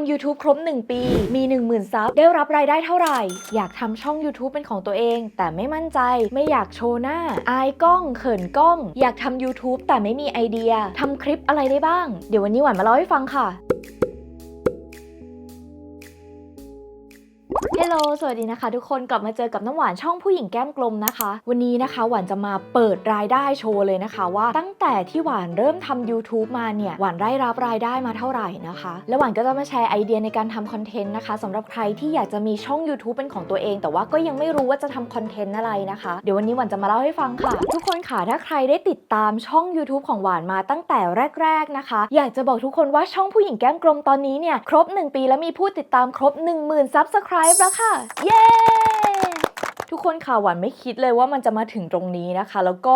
ำ YouTube ครบ 1 ปี มี 10,000ซับได้รับรายได้เท่าไหร่ อยากทำช่อง YouTube เป็นของตัวเอง แต่ไม่มั่นใจไม่อยากโชว์หน้า อายกล้อง เขินกล้อง อยากทำ YouTube แต่ไม่มีไอเดียทำคลิปอะไรได้บ้าง เดี๋ยววันนี้หวานมาเล่าให้ฟังค่ะ เฮลโลสวัสดีนะคะ ทุกคนกลับมาเจอกับน้ำหวานช่องผู้หญิงแก้มกลมนะคะ วันนี้นะคะหวานจะมาเปิดรายได้โชว์เลยนะคะว่าตั้งแต่ที่หวานเริ่มทำ YouTube มาเนี่ยหวานได้รับรายได้มาเท่าไหร่นะคะ แล้วหวานก็จะมาแชร์ไอเดียในการทำคอนเทนต์นะคะสำหรับใครที่อยากจะมีช่อง YouTube เป็นของตัวเอง แต่ว่าก็ยังไม่รู้ว่าจะทำคอนเทนต์อะไรนะคะ เดี๋ยววันนี้หวานจะมาเล่าให้ฟังค่ะ ทุกคนค่ะถ้าใครได้ติดตามช่อง YouTube ของหวานมาตั้งแต่แรก ๆนะคะ อยากจะบอกทุกคนว่าช่องผู้หญิงแก้มกลมตอนนี้เนี่ยครบ 1 ปีแล้วมีผู้ติดตามครบ 10,000ไฟ์แล้วค่ะ เย้ ทุกคนค่ะหวานไม่คิดเลยว่ามันจะมาถึงตรงนี้นะคะ แล้วก็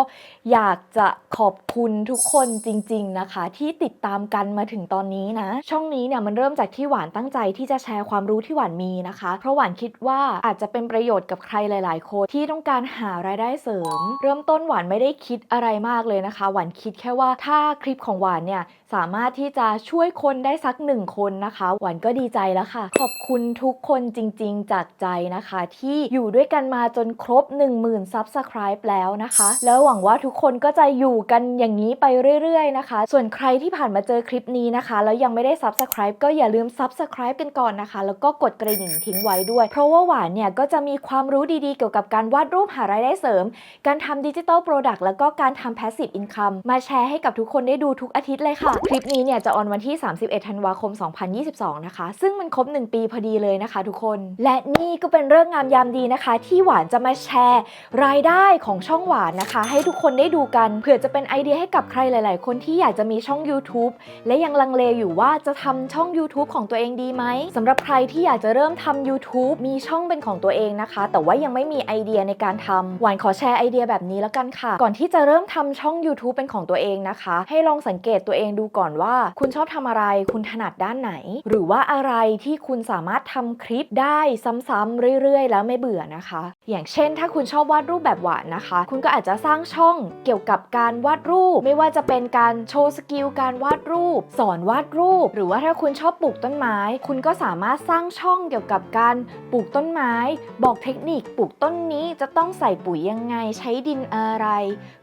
อยากจะขอบคุณทุกคนจริง ๆนะคะ ที่ติดตามกันมาถึงตอนนี้นะ ช่องนี้เนี่ยมันเริ่มจากที่หวานตั้งใจที่จะแชร์ความรู้ที่หวานมีนะคะ เพราะหวานคิดว่าอาจจะเป็นประโยชน์กับใครหลาย ๆ คนที่ต้องการหารายได้เสริม เริ่มต้นหวานไม่ได้คิดอะไรมากเลยนะคะ หวานคิดแค่ว่าถ้าคลิปของหวานเนี่ยสามารถที่จะช่วยคนได้สักหนึ่งคนนะคะ หวานก็ดีใจแล้วค่ะ ขอบคุณทุกคนจริง ๆ จากใจนะคะ ที่อยู่ด้วยกันมาจนครบ 10,000 Subscribe แล้วนะคะ แล้วหวังว่าทุกคนก็จะอยู่กันอย่างนี้ไปเรื่อยๆนะคะ ส่วนใครที่ผ่านมาเจอคลิปนี้นะคะ แล้วยังไม่ได้ Subscribe ก็อย่าลืม Subscribe กันก่อนนะคะ แล้วก็กดกระดิ่งทิ้งไว้ด้วย เพราะว่าหวานเนี่ยก็จะมีความรู้ดีๆ เกี่ยวกับการวาดรูปหารายได้เสริม การทำดิจิ t a ลโปรดักต์แล้วก็การทำ Passive Income มาแชร์ให้กับทุกคนได้ดูทุกอาทิตย์เลยค่ะ คลิปนี้เนี่ยจะออนวันที่ 31 ธันวาคม 2022 นะคะ ซึ่งมันครบ 1 ปีพอดีเลยนะคะ ทุกคน และนี่ก็เป็นเรื่องงามยามดีนะคะที่หวานจะมาแชร์รายได้ของช่องหวานนะคะ ให้ทุกคนได้ดูกันเผื่อจะเป็นไอเดียให้กับใครหลาย ๆ คนที่อยากจะมีช่อง YouTube และยังลังเลอยู่ว่าจะทำช่อง YouTube ของตัวเองดีไหมสำหรับใครที่อยากจะเริ่มทำ YouTube มีช่องเป็นของตัวเองนะคะ แต่ว่ายังไม่มีไอเดียในการทำหวานขอแชร์ไอเดียแบบนี้แล้วกันค่ะ ก่อนที่จะเริ่มทำช่อง YouTube เป็นของตัวเองนะคะ ให้ลองสังเกตตัวเองดูก่อนว่า คุณชอบทำอะไร คุณถนัดด้านไหน หรือว่าอะไรที่คุณสามารถทำคลิปได้ซ้ำๆเรื่อย ๆ แล้วไม่เบื่อนะคะอย่างเช่น ถ้าคุณชอบวาดรูปแบบหวานนะคะ คุณก็อาจจะสร้างช่องเกี่ยวกับการวาดรูป ไม่ว่าจะเป็นการโชว์สกิลการวาดรูป สอนวาดรูป หรือว่าถ้าคุณชอบปลูกต้นไม้ คุณก็สามารถสร้างช่องเกี่ยวกับการปลูกต้นไม้ บอกเทคนิคปลูกต้นนี้จะต้องใส่ปุ๋ยยังไง ใช้ดินอะไร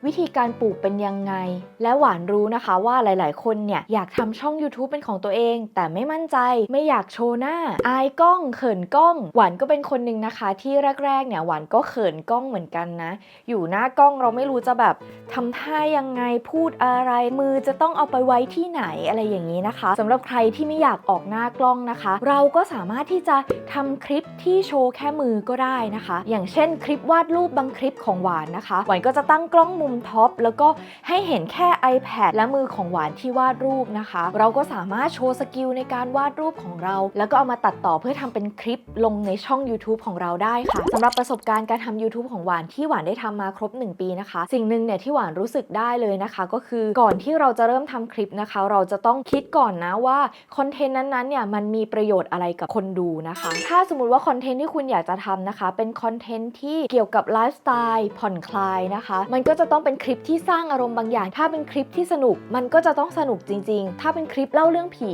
วิธีการปลูกเป็นยังไง และหวานรู้นะคะว่าหลาย ๆ คนเนี่ยอยากทำช่อง YouTube เป็นของตัวเอง แต่ไม่มั่นใจไม่อยากโชว์หน้า อายกล้องเขินกล้อง หวานก็เป็นคนหนึ่งนะคะ ที่แรก ๆ เนี่ยหวานก็เขินกล้องเหมือนกันนะ อยู่หน้ากล้องเราไม่รู้จะแบบทำท่ายังไงพูดอะไรมือจะต้องเอาไปไว้ที่ไหนอะไรอย่างนี้นะคะสำหรับใครที่ไม่อยากออกหน้ากล้องนะคะ เราก็สามารถที่จะทำคลิปที่โชว์แค่มือก็ได้นะคะ อย่างเช่นคลิปวาดรูปบางคลิปของหวานนะคะ หวานก็จะตั้งกล้องมุมท็อปแล้วก็ให้เห็นแค่ iPad และมือของหวานที่วาดรูปนะคะ เราก็สามารถโชว์สกิลในการวาดรูปของเรา แล้วก็เอามาตัดต่อเพื่อทำเป็นคลิปลงในช่อง YouTube ของเราได้ค่ะสำหรับประสบการณ์การทำ YouTube ของหวานที่หวานได้ทำมาครบ 1 ปีนะคะ สิ่งหนึ่งเนี่ยที่หวานรู้สึกได้เลยนะคะ ก็คือก่อนที่เราจะเริ่มทำคลิปนะคะ เราจะต้องคิดก่อนนะว่าคอนเทนต์นั้นๆเนี่ยมันมีประโยชน์อะไรกับคนดูนะคะ ถ้าสมมติว่าคอนเทนต์ที่คุณอยากจะทำนะคะ เป็นคอนเทนต์ที่เกี่ยวกับไลฟ์สไตล์ผ่อนคลายนะคะ มันก็จะต้องเป็นคลิปที่สร้างอารมณ์บางอย่าง ถ้าเป็นคลิปที่สนุก มันก็จะต้องสนุกจริง ๆ ถ้าเป็นคลิปเล่าเรื่องผี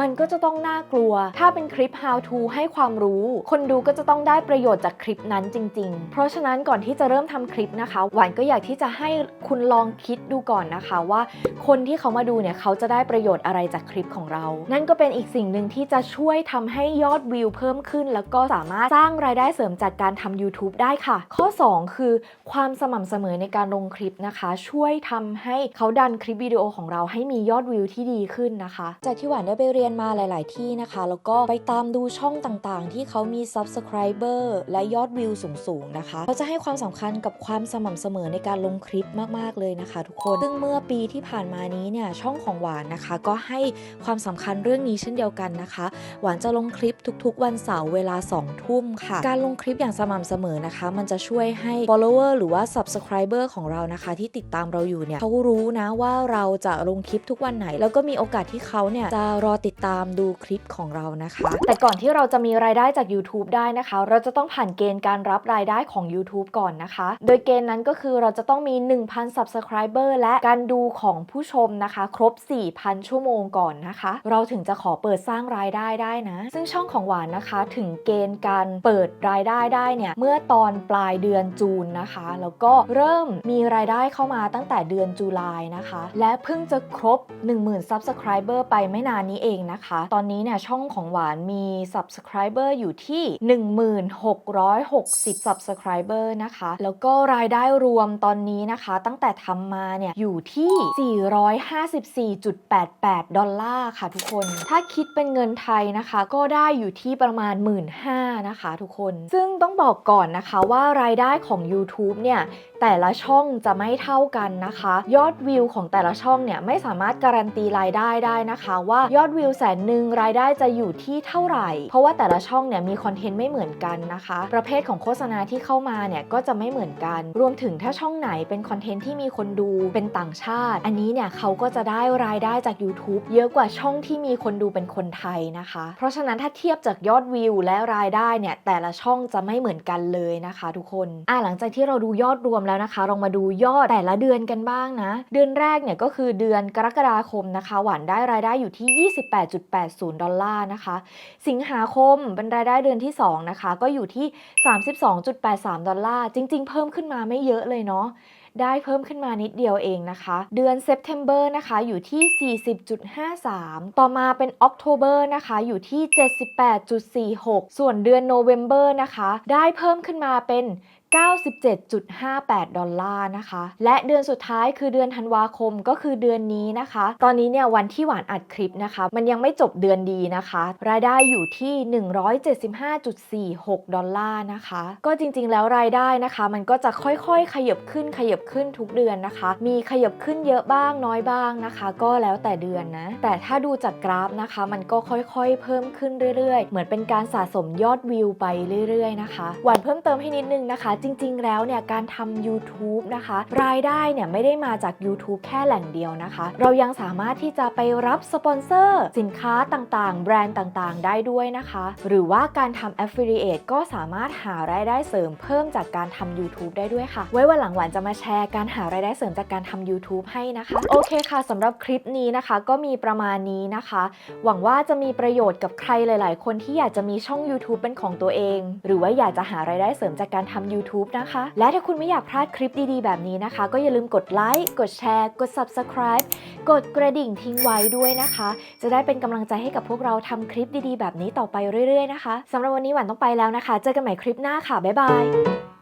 มันก็จะต้องน่ากลัว ถ้าเป็นคลิป how to ให้ความรู้ คนดูก็จะต้องได้ประโยชน์จากคลิปนั้นจรริง ๆ เพราะฉะนั้นก่อนที่จะเริ่มทำคลิปนะคะ หวานก็อยากที่จะให้คุณลองคิดดูก่อนนะคะ ว่าคนที่เขามาดูเนี่ยเขาจะได้ประโยชน์อะไรจากคลิปของเรา นั่นก็เป็นอีกสิ่งหนึ่งที่จะช่วยทำให้ยอดวิวเพิ่มขึ้น แล้วก็สามารถสร้างรายได้เสริมจากการทำ YouTube ได้ค่ะ ข้อ 2 คือความสม่ำเสมอในการลงคลิปนะคะ ช่วยทำให้เขาดันคลิปวิดีโอของเราให้มียอดวิวที่ดีขึ้นนะคะ จากที่หวานได้ไปเรียนมาหลาย ๆ ที่นะคะ แล้วก็ไปตามดูช่องต่าง ๆ ที่เขามี Subscriber และยอดวิวสูงๆนะคะเขาจะให้ความสำคัญกับความสม่ำเสมอในการลงคลิปมากๆเลยนะคะ ทุกคนซึ่งเมื่อปีที่ผ่านมานี้เนี่ยช่องของหวานนะคะ ก็ให้ความสำคัญเรื่องนี้เช่นเดียวกันนะคะ หวานจะลงคลิปทุกๆ วันเสาร์เวลา2ทุ่มค่ะ การลงคลิปอย่างสม่ำเสมอนะคะ มันจะช่วยให้ follower หรือว่า subscriber ของเรานะคะ ที่ติดตามเราอยู่เนี่ยเขารู้นะว่าเราจะลงคลิปทุกวันไหน แล้วก็มีโอกาสที่เขาเนี่ยจะรอติดตามดูคลิปของเรานะคะ แต่ก่อนที่เราจะมีรายได้จาก YouTube ได้นะคะ เราจะต้องผ่านเกณฑ์การรับรายได้ของ YouTube ก่อนนะคะ โดยเกณฑ์นั้นก็คือเราจะต้องมี 1,000 Subscriber และการดูของผู้ชมนะคะ ครบ 4,000 ชั่วโมงก่อนนะคะ เราถึงจะขอเปิดสร้างรายได้ได้นะ ซึ่งช่องของหวานนะคะถึงเกณฑ์การเปิดรายได้ได้เนี่ยเมื่อตอนปลายเดือนจูนนะคะ แล้วก็เริ่มมีรายได้เข้ามาตั้งแต่เดือนจุลายนะคะ และเพิ่งจะครบ 10,000 Subscriber ไปไม่นานนี้เองนะคะ ตอนนี้เนี่ยช่องของหวานมี Subscriber อยู่ที่ 1660 Subscriber นะคะ แล้วก็รายได้รวมตอนนี้นะคะ ตั้งแต่ทำมาเนี่ยอยู่ที่ 454.88 ดอลลาร์ค่ะทุกคน ถ้าคิดเป็นเงินไทยนะคะ ก็ได้อยู่ที่ประมาณ 1 5ื่นนะคะทุกคน ซึ่งต้องบอกก่อนนะคะว่ารายได้ของ YouTube เนี่ยแต่ละช่องจะไม่เท่ากันนะคะ ยอดวิวของแต่ละช่องเนี่ยไม่สามารถการันตีรายได้ได้นะคะ ว่ายอดวิวแสนหนึ่งรายได้จะอยู่ที่เท่าไหร่ เพราะว่าแต่ละช่องเนี่ยมีคอนเทนต์ไม่เหมือนกันนะคะ ประเภทของโฆษณาที่เข้ามาเนี่ยก็จะไม่เหมือนกัน รวมถึงถ้าช่องไหนเป็นคอนเทนต์ที่มีคนดูเป็นต่างชาติ อันนี้เนี่ยเขาก็จะได้รายได้จาก YouTube เยอะกว่าช่องที่มีคนดูเป็นคนไทยนะคะ เพราะฉะนั้นถ้าเทียบจากยอดวิวและรายได้เนี่ยแต่ละช่องจะไม่เหมือนกันเลยนะคะ ทุกคนอะหลังจากที่เราดูยอดรวมแล้วนะคะเรามาดูยอดแต่ละเดือนกันบ้างนะ เดือนแรกเนี่ยก็คือเดือนกรกฎาคมนะคะ หวานได้รายได้อยู่ที่ 28.80 ดอลลาร์นะคะ สิงหาคมเป็นรายได้เดือนที่2นะคะก็อยู่ที่2.83 ดอลลาร์ จริง ๆ เพิ่มขึ้นมาไม่เยอะเลยเนาะ ได้เพิ่มขึ้นมานิดเดียวเองนะคะ เดือนเซปเทมเบอร์นะคะอยู่ที่ 40.53 ต่อมาเป็นออกโทเบอร์นะคะอยู่ที่ 78.46 ส่วนเดือนโนเวมเบอร์นะคะ ได้เพิ่มขึ้นมาเป็น 97.58 ดอลลาร์นะคะ และเดือนสุดท้ายคือเดือนธันวาคมก็คือเดือนนี้นะคะ ตอนนี้เนี่ยวันที่หวานอัดคลิปนะคะ มันยังไม่จบเดือนดีนะคะ รายได้อยู่ที่ 175.46 ดอลลาร์นะคะ ก็จริงๆแล้วรายได้นะคะ มันก็จะค่อยๆ ขยับขึ้นขยับขึ้นทุกเดือนนะคะ มีขยับขึ้นเยอะบ้างน้อยบ้างนะคะ ก็แล้วแต่เดือนนะ แต่ถ้าดูจากกราฟนะคะ มันก็ค่อยๆ เพิ่มขึ้นเรื่อยๆ เหมือนเป็นการสะสมยอดวิวไปเรื่อยๆนะคะ หวานเพิ่มเติมให้นิดนึงนะคะจริง ๆ แล้วเนี่ยการทำ YouTube นะคะ รายได้เนี่ยไม่ได้มาจาก YouTube แค่แหล่งเดียวนะคะ เรายังสามารถที่จะไปรับสปอนเซอร์ สินค้าต่างๆ แบรนด์ต่างๆ ได้ด้วยนะคะ หรือว่าการทำ Affiliate ก็สามารถหารายได้เสริมเพิ่มจากการทำ YouTube ได้ด้วยค่ะ ไว้วันหลังหวานจะมาแชร์การหารายได้เสริมจากการทำ YouTube ให้นะคะ โอเคค่ะสำหรับคลิปนี้นะคะ ก็มีประมาณนี้นะคะ หวังว่าจะมีประโยชน์กับใครหลาย ๆ คนที่อยากจะมีช่อง YouTube เป็นของตัวเอง หรือว่าอยากจะหารายได้เสริมจากการทำ YouTube นะคะ และถ้าคุณไม่อยากพลาดคลิปดีๆ แบบนี้นะคะ ก็อย่าลืมกดไลค์กดแชร์ กด Subscribe กดกระดิ่งทิ้งไว้ด้วยนะคะ จะได้เป็นกำลังใจให้กับพวกเราทำคลิปดีๆ แบบนี้ต่อไปเรื่อยๆนะคะสำหรับวันนี้หวานต้องไปแล้วนะคะ เจอกันใหม่คลิปหน้าค่ะบ๊ายบาย